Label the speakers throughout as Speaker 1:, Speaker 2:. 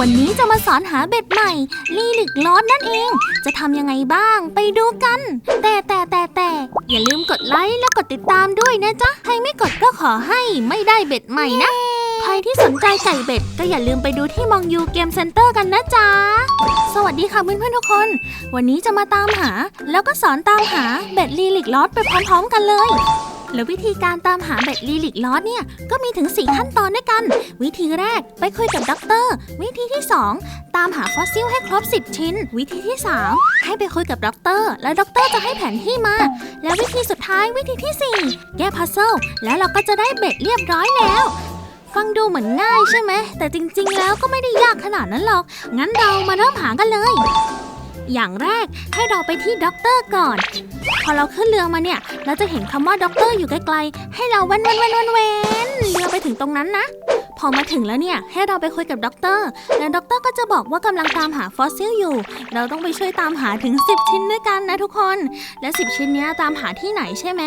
Speaker 1: วันนี้จะมาสอนหาเบ็ดใหม่ ลีลิกลอสนั่นเอง จะทำยังไงบ้างไปดูกัน แต่แต่แต่แต่อย่าลืมกดไลค์และกดติดตามด้วยนะจ๊ะ ใครไม่กดก็ขอให้ไม่ได้เบ็ดใหม่นะ ใครที่สนใจไก่เบ็ด ก็อย่าลืมไปดูที่มองยูเกมเซ็นเตอร์กันนะจ๊ะ สวัสดีค่ะเพื่อนๆทุกคน วันนี้จะมาตามหา แล้วก็สอนตามหาเบ็ดลีลิกลอสไปพร้อมๆกันเลย แล้ววิธีการตามหาเบ็ดลีลิกลอสเนี่ย ก็มีถึง 4 ขั้นตอนด้วยกัน วิธีแรกไปคุยกับด็อกเตอร์ วิธีที่ 2 ตามหาฟอสซิลให้ครบ 10 ชิ้น วิธีที่ 3 ให้ไปคุยกับด็อกเตอร์ และด็อกเตอร์จะให้แผนที่มา และวิธีสุดท้ายวิธีที่ 4 แก้พัซเซิลแล้วเราก็จะได้เบ็ดเรียบร้อยแล้วฟังดูเหมือนง่ายใช่ไหม แต่จริงๆ แล้วก็ไม่ได้ยากขนาดนั้นหรอก งั้นเรามาเริ่มหากันเลย อย่างแรกให้เราไปที่ด็อกเตอร์ก่อน พอเราขึ้นเรือมาเนี่ย เราจะเห็นคำว่าด็อกเตอร์อยู่ไกลๆ ให้เราเว้นเว้นเว้นเว้นเว้นเรือไปถึงตรงนั้นนะ พอมาถึงแล้วเนี่ย ให้เราไปคุยกับด็อกเตอร์ แล้วด็อกเตอร์ก็จะบอกว่ากำลังตามหาฟอสซิลอยู่ เราต้องไปช่วยตามหาถึง 10 ชิ้นด้วยกันนะทุกคน และ 10 ชิ้นเนี้ยตามหาที่ไหนใช่ไหม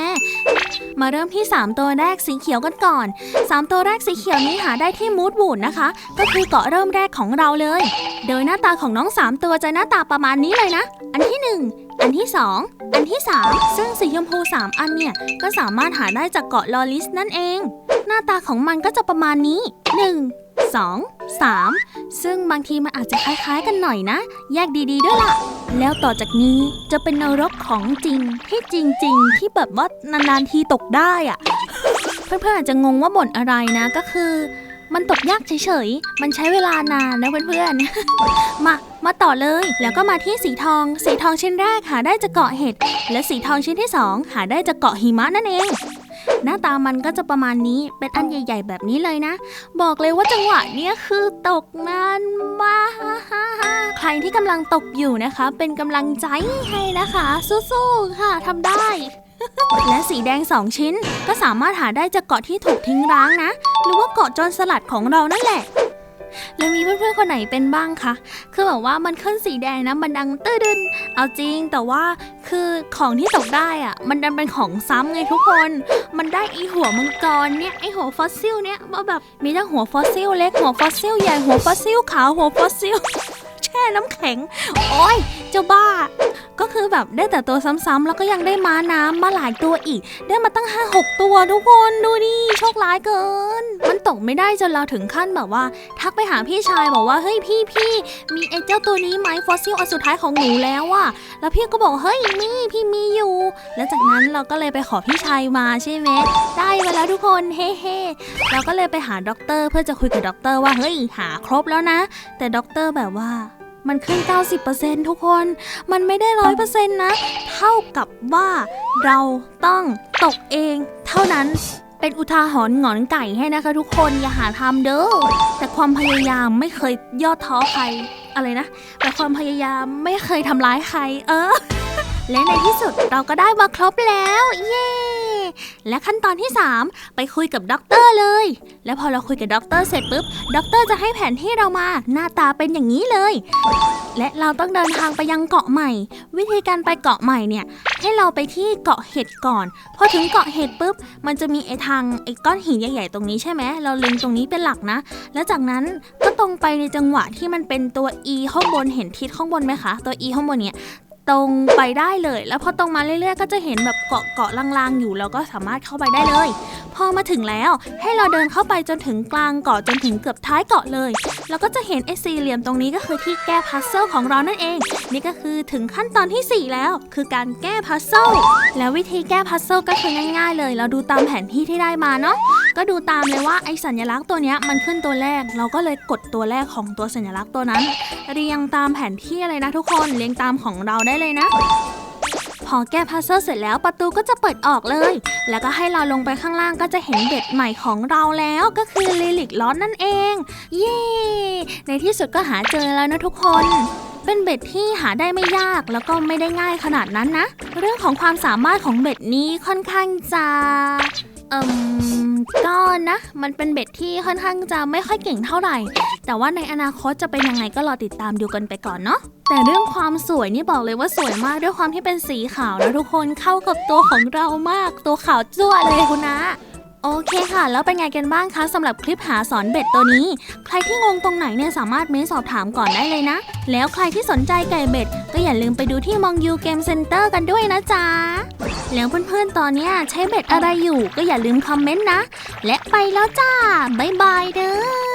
Speaker 1: มาเริ่มที่ 3 ตัวแรกสีเขียวกันก่อน 3 ตัวแรกสีเขียวนี้หาได้ที่มูดวูดนะคะ ก็คือเกาะเริ่มแรกของเราเลยโดยหน้าตาของน้อง3ตัวจะหน้าตาประมาณนี้เลยนะ อันที่1อันที่2อันที่3ซึ่งสีชมพู3อันเนี่ยก็สามารถหาได้จากเกาะลอลิสนั่นเอง หน้าตาของมันก็จะประมาณนี้1 2 3ซึ่งบางทีมันอาจจะคล้ายๆกันหน่อยนะ แยกดีๆด้วยล่ะ แล้วต่อจากนี้จะเป็นนรกของจริงที่จริง ๆ ที่แบบว่านานๆทีตกได้อะเพื่อนๆอาจจะงงว่าบ่นอะไรนะก็คือ มันตกยากเฉยๆ มันใช้เวลานานนะเพื่อนๆ มา มาต่อเลย แล้วก็มาที่สีทอง สีทองชิ้นแรกหาได้จากเกาะเห็ด และสีทองชิ้นที่สองหาได้จากเกาะหิมะนั่นเอง หน้าตามันก็จะประมาณนี้ เป็นอันใหญ่ ๆ แบบนี้เลยนะ บอกเลยว่าจังหวะเนี้ยคือตกนานมาก ใครที่กำลังตกอยู่นะคะ เป็นกำลังใจให้นะคะ สู้ๆ ค่ะทำได้ และสีแดง2ชิ้นก็สามารถหาได้จากเกาะที่ถูกทิ้งร้างนะ หรือว่าเกาะโจรสลัดของเรานั่นแหละ แล้วมีเพื่อนๆคนไหนเป็นบ้างคะ คือแบบว่ามันขึ้นสีแดงนะมันดังตื้อดึน เอาจริงแต่ว่าคือของที่ตกได้อะมันดันเป็นของซ้ำไงทุกคน มันได้ไอหัวมังกรเนี่ยไอหัวฟอสซิลเนี่ยมาแบบมีทั้งหัวฟอสซิลเล็กหัวฟอสซิลใหญ่หัวฟอสซิลขาวหัวฟอสซิล น้ำแข็ง โอ้ยเจ้าบ้า ก็คือแบบได้แต่ตัวซ้ำๆแล้วก็ยังได้ม้าน้ำมาหลายตัวอีก ได้มาตั้ง 5 6 ตัวทุกคนดูดิโชคร้ายเกิน มันตกไม่ได้จนเราถึงขั้นแบบว่า ทักไปหาพี่ชายบอกว่าเฮ้ยพี่พี่มีไอ้เจ้าตัวนี้ไหมฟอสซิลอันสุดท้ายของหนูแล้วอะแล้วพี่ก็บอกเฮ้ยมีพี่มีอยู่ แล้วจากนั้นเราก็เลยไปขอพี่ชายมาใช่ไหมได้มาแล้วทุกคนเฮ้เฮ้เราก็เลยไปหาด็อกเตอร์เพื่อจะคุยกับด็อกเตอร์ว่าเฮ้ยหาครบแล้วนะ แต่ด็อกเตอร์แบบว่า มันขึ้น 90%ทุกคน มันไม่ได้ร้อยเปอร์เซ็นต์นะ เท่ากับว่าเราต้องตกเองเท่านั้น เป็นอุทาหรณ์หงอนไก่ให้นะคะทุกคนอย่าหาทำเด้อ แต่ความพยายามไม่เคยย่อท้อใคร อะไรนะ แต่ความพยายามไม่เคยทำร้ายใคร เออ และในที่สุดเราก็ได้มาครบแล้ว เย้ และขั้นตอนที่ 3 ไปคุยกับด็อกเตอร์เลย แล้วพอเราคุยกับด็อกเตอร์เสร็จปุ๊บด็อกเตอร์จะให้แผนที่เรามาหน้าตาเป็นอย่างนี้เลย และเราต้องเดินทางไปยังเกาะใหม่ วิธีการไปเกาะใหม่เนี่ย ให้เราไปที่เกาะเห็ดก่อนพอถึงเกาะเห็ดปุ๊บมันจะมีไอ้ทางไอ้ก้อนหินใหญ่ๆตรงนี้ใช่ไหมเราเล็งตรงนี้เป็นหลักนะ แล้วจากนั้นก็ตรงไปในจังหวะที่มันเป็นตัว E ข้างบนเห็นทิศข้างบนไหมคะตัว E ข้างบนเนี่ย ตรงไปได้เลย แล้วพอตรงมาเรื่อยๆ ก็จะเห็นแบบเกาะเกาะลางๆ อยู่เราก็สามารถเข้าไปได้เลย พอมาถึงแล้วให้เราเดินเข้าไปจนถึงกลางเกาะจนถึงเกือบท้ายเกาะเลย แล้วก็จะเห็นไอ้สี่เหลี่ยมตรงนี้ก็คือที่แก้พัซเซิลของเรานั่นเอง นี่ก็คือถึงขั้นตอนทีสี่4 แล้ว คือการแก้พัซเซิลแล้ววิธีแก้พัซเซิลก็คือง่าย ๆ เลย เราดูตามแผนที่ที่ได้มาเนาะ ก็ดูตามเลยว่าไอสัญลักษณ์ตัวนี้มันขึ้นตัวแรก เราก็เลยกดตัวแรกของตัวสัญลักษณ์ตัวนั้น เรียงตามแผนที่เลยนะทุกคนเรียงตามของเราได้เลยนะพอแก้พัซเซิลเสร็จแล้วประตูก็จะเปิดออกเลย แล้วก็ให้เราลงไปข้างล่างก็จะเห็นเบ็ดใหม่ของเราแล้วก็คือลิลิกล้อนนั่นเอง เย้ ในที่สุดก็หาเจอแล้วนะทุกคน เป็นเบ็ดที่หาได้ไม่ยากแล้วก็ไม่ได้ง่ายขนาดนั้นนะ เรื่องของความสามารถของเบ็ดนี้ค่อนข้างจะ อ่มก็นะมันเป็นเบ็ดที่ค่อนข้างจะไม่ค่อยเก่งเท่าไหร่ แต่ว่าในอนาคตจะเป็นยังไงก็รอติดตามดูกันไปก่อนเนาะแต่เรื่องความสวยนี่บอกเลยว่าสวยมากด้วยความที่เป็นสีขาวนะทุกคนเข้ากับตัวของเรามาก ตัวขาวจั่วเลยคุณนะ โอเคค่ะ แล้วเป็นไงกันบ้างคะสำหรับคลิปหาสอนเบ็ดตัวนี้ ใครที่งงตรงไหนเนี่ยสามารถเม้นสอบถามก่อนได้เลยนะ แล้วใครที่สนใจไก่เบ็ด ก็อย่าลืมไปดูที่มองยูเกมเซ็นเตอร์กันด้วยนะจ๊ะ แล้วเพื่อนๆตอนนี้ใช้เบ็ดอะไรอยู่ ก็อย่าลืมคอมเมนต์นะ และไปแล้วจ้าบ๊ายบายเด้อ